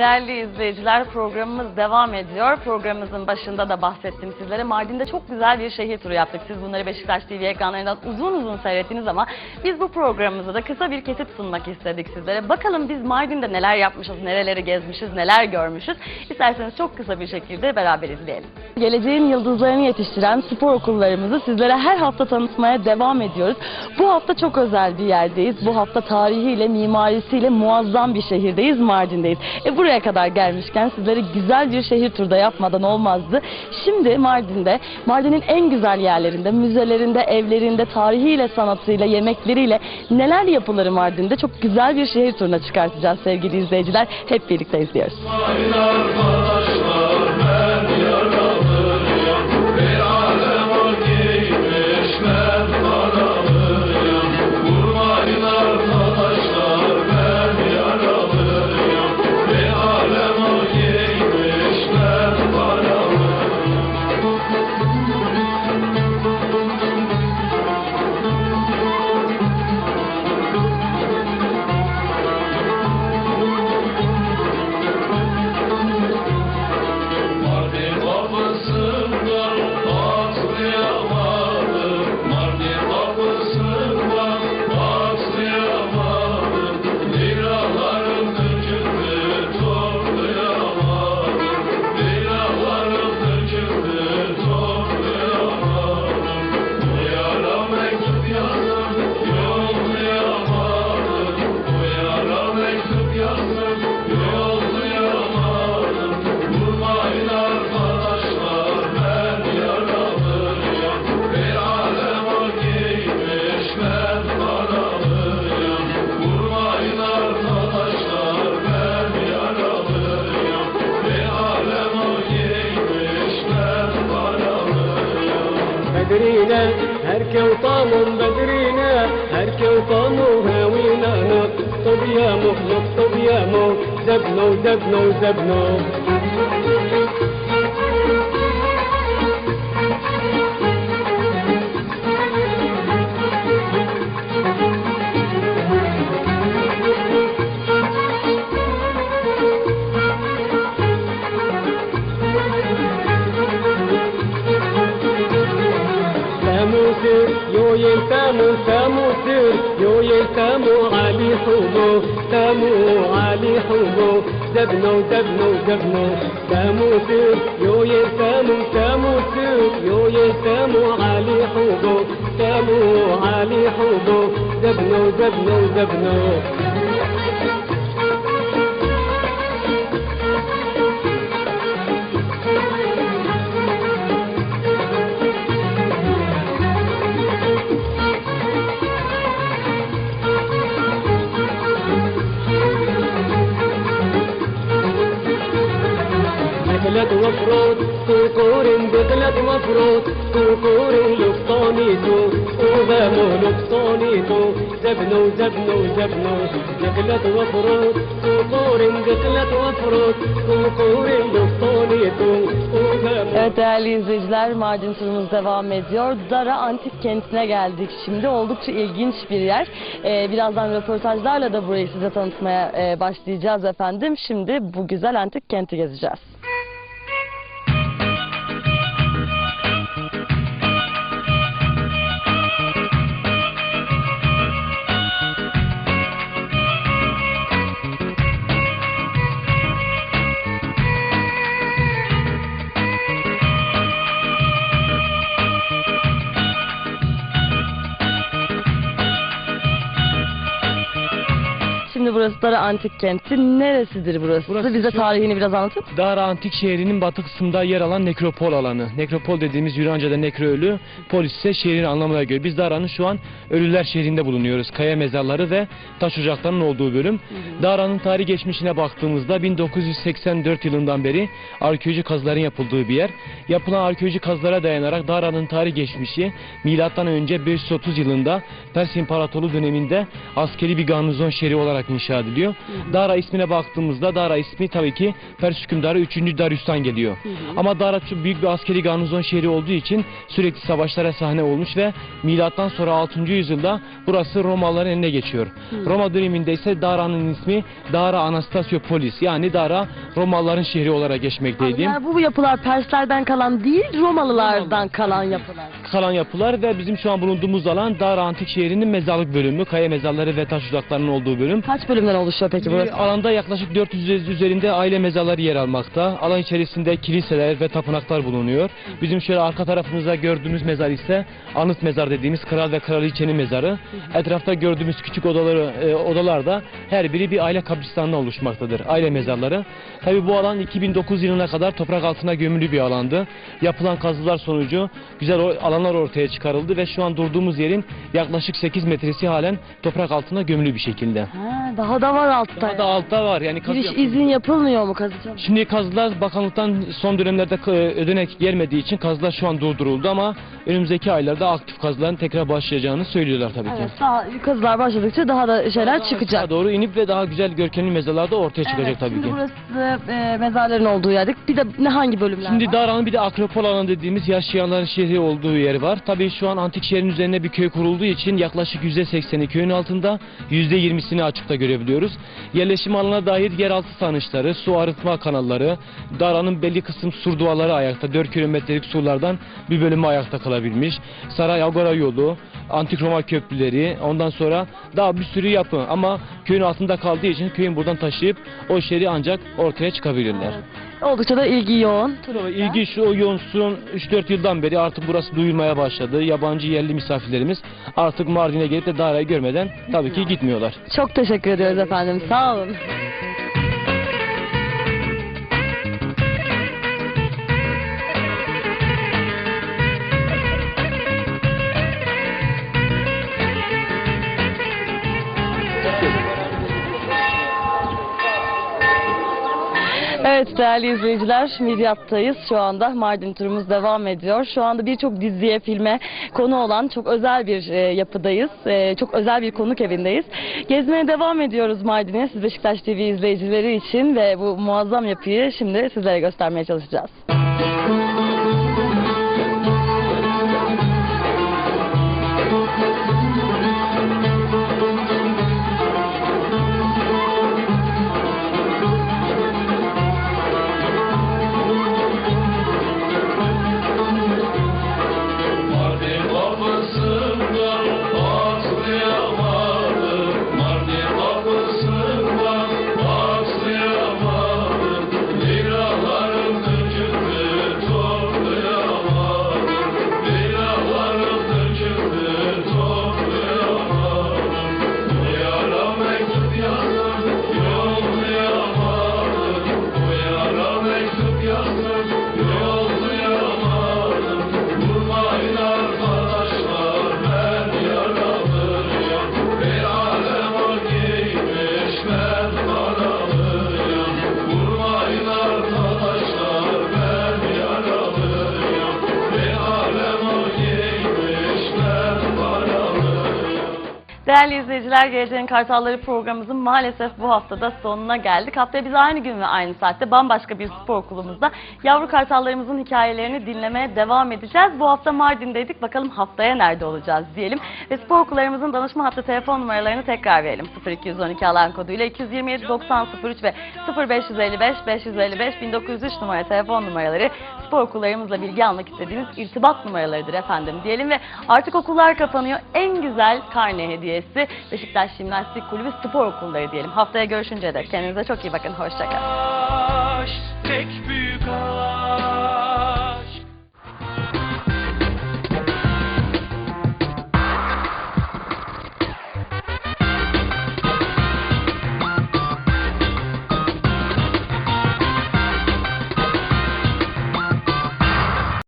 Değerli izleyiciler programımız devam ediyor. Programımızın başında da bahsettim sizlere. Mardin'de çok güzel bir şehir turu yaptık. Siz bunları Beşiktaş TV ekranlarından uzun uzun seyrettiniz ama biz bu programımızda da kısa bir kesit sunmak istedik sizlere. Bakalım biz Mardin'de neler yapmışız, nereleri gezmişiz, neler görmüşüz. İsterseniz çok kısa bir şekilde beraber izleyelim. Geleceğin yıldızlarını yetiştiren spor okullarımızı sizlere her hafta tanıtmaya devam ediyoruz. Bu hafta çok özel bir yerdeyiz. Bu hafta tarihiyle, mimarisiyle muazzam bir şehirdeyiz, Mardin'deyiz. E buraya kadar gelmişken sizlere güzel bir şehir turda yapmadan olmazdı. Şimdi Mardin'de, Mardin'in en güzel yerlerinde, müzelerinde, evlerinde, tarihiyle, sanatıyla, yemekleriyle neler yapılır Mardin'de çok güzel bir şehir turuna çıkartacağız sevgili izleyiciler. Hep birlikte izliyoruz. Mardin هركة وطامو بدرينا هركة وطامو هاوينا. نقطب يا مو نقطب يا مو زبنو زبنو زبنو موسر يوين تامو تامو سر يوين تامو علي حبو تامو علي حبو دبنو دبنو دبنو تامو سر يوين تامو تامو سر يوين تامو علي حبو تامو علي حبو دبنو دبنو دبنو دخلت وفروت كوكور دخلت وفروت كوكور لقطانيتو وبامو لقطانيتو زبنو زبنو زبنو دخلت وفروت كوكور دخلت وفروت كوكور لقطانيتو وبامو Evet değerli izleyiciler Mardin turumuz devam ediyor. Dara Antik Kenti'ne geldik. Şimdi oldukça ilginç bir yer. Ee, birazdan röportajlarla da burayı size tanıtmaya e, başlayacağız efendim. Şimdi bu güzel antik kenti gezeceğiz. Burası Dara Antik Kenti. Neresidir burası? Burası Bize şu- tarihini biraz anlatın. Dara Antik şehrinin batı kısmında yer alan nekropol alanı. Nekropol dediğimiz Yunanca'da nekro ölü, polis ise şehrin anlamına göre. Biz Dara'nın şu an Ölüler şehrinde bulunuyoruz. Kaya mezarları ve taş ocaklarının olduğu bölüm. Dara'nın tarih geçmişine baktığımızda 1984 yılından beri arkeoloji kazıların yapıldığı bir yer. Yapılan arkeoloji kazılara dayanarak Dara'nın tarih geçmişi milattan önce 530 yılında Pers İmparatorluğu döneminde askeri bir garnizon şehri olarak inşa inşa ediliyor. Dara ismine baktığımızda Dara ismi tabii ki Pers hükümdarı 3. Darius'tan geliyor. Ama Dara çok büyük bir askeri garnizon şehri olduğu için sürekli savaşlara sahne olmuş ve milattan sonra 6. yüzyılda burası Romalıların eline geçiyor. Roma döneminde ise Dara'nın ismi Dara Anastasiopolis yani Dara Romalıların şehri olarak geçmekteydi. Yani bu yapılar Perslerden kalan değil Romalılardan kalan yapılar. kalan yapılar ve bizim şu an bulunduğumuz alan Dara Antik Şehri'nin mezarlık bölümü, kaya mezarları ve taş ocaklarının olduğu bölüm. Kaç bölümden oluşuyor peki burası? Bir alanda yaklaşık 400 üzerinde aile mezarları yer almakta. Alan içerisinde kiliseler ve tapınaklar bulunuyor. Bizim şöyle arka tarafımızda gördüğümüz mezar ise anıt mezar dediğimiz kral ve kraliçenin mezarı. Etrafta gördüğümüz küçük odaları e, odalarda her biri bir aile kabristanına oluşmaktadır. Aile mezarları. Tabi bu alan 2009 yılına kadar toprak altına gömülü bir alandı. Yapılan kazılar sonucu güzel o- alanlar ortaya çıkarıldı ve şu an durduğumuz yerin yaklaşık 8 metresi halen toprak altına gömülü bir şekilde. Ha, daha da var altta. Daha da altta var yani kazı Giriş yapılıyor. izin yapılmıyor mu kazıcı? Şimdi kazılar bakanlıktan son dönemlerde ödenek gelmediği için kazılar şu an durduruldu ama önümüzdeki aylarda aktif kazıların tekrar başlayacağını söylüyorlar tabii ki. Evet, daha kazılar başladıkça daha da şeyler çıkacak. Daha doğru inip ve daha güzel görkemli mezarlar da ortaya çıkacak Evet, tabii şimdi ki. burası e, mezarların olduğu yerdik. Bir de ne hangi bölümler Şimdi var? Dara'nın bir de Akropol alanı dediğimiz yaşayanların şehri olduğu yer var. Tabii şu an antik şehrin üzerine bir köy kurulduğu için yaklaşık %80'i köyün altında, %20'sini açıkta görebiliyoruz. Yerleşim alanına dair yeraltı sanışları, su arıtma kanalları, Dara'nın belli kısım sur duvarları ayakta, 4 kilometrelik surlardan bir bölümü ayakta kalabilmiş. Saray Agora yolu, antik Roma köprüleri, ondan sonra daha bir sürü yapı ama köyün altında kaldığı için köyün buradan taşıyıp o şehri ancak ortaya çıkabilirler. Oldukça da ilgi yoğun. Tabii ilgi şu o yoğun son 3-4 yıldan beri artık burası duyulmaya başladı. Yabancı yerli misafirlerimiz artık Mardin'e gelip de Dara'yı görmeden tabii ki gitmiyorlar. Çok teşekkür ediyoruz efendim. Sağ olun. Evet değerli izleyiciler Midyat'tayız şu anda Mardin turumuz devam ediyor. Şu anda birçok diziye filme konu olan çok özel bir e, yapıdayız. E, çok özel bir konuk evindeyiz. Gezmeye devam ediyoruz Mardin'e siz Beşiktaş TV izleyicileri için ve bu muazzam yapıyı şimdi sizlere göstermeye çalışacağız. Değerli izleyiciler, Geleceğin Kartalları programımızın maalesef bu haftada sonuna geldik. Haftaya biz aynı gün ve aynı saatte bambaşka bir spor okulumuzda yavru kartallarımızın hikayelerini dinlemeye devam edeceğiz. Bu hafta Mardin'deydik. Bakalım haftaya nerede olacağız diyelim. Ve spor okullarımızın danışma hattı telefon numaralarını tekrar verelim. 0212 alan koduyla 227 90 03 ve 0555 555 1903 numara telefon numaraları spor okullarımızla bilgi almak istediğiniz irtibat numaralarıdır efendim diyelim ve artık okullar kapanıyor. En güzel karne hediyesi Beşiktaş Jimnastik Kulübü Spor Okulları diyelim. Haftaya görüşünceye dek kendinize çok iyi bakın. Hoşçakalın.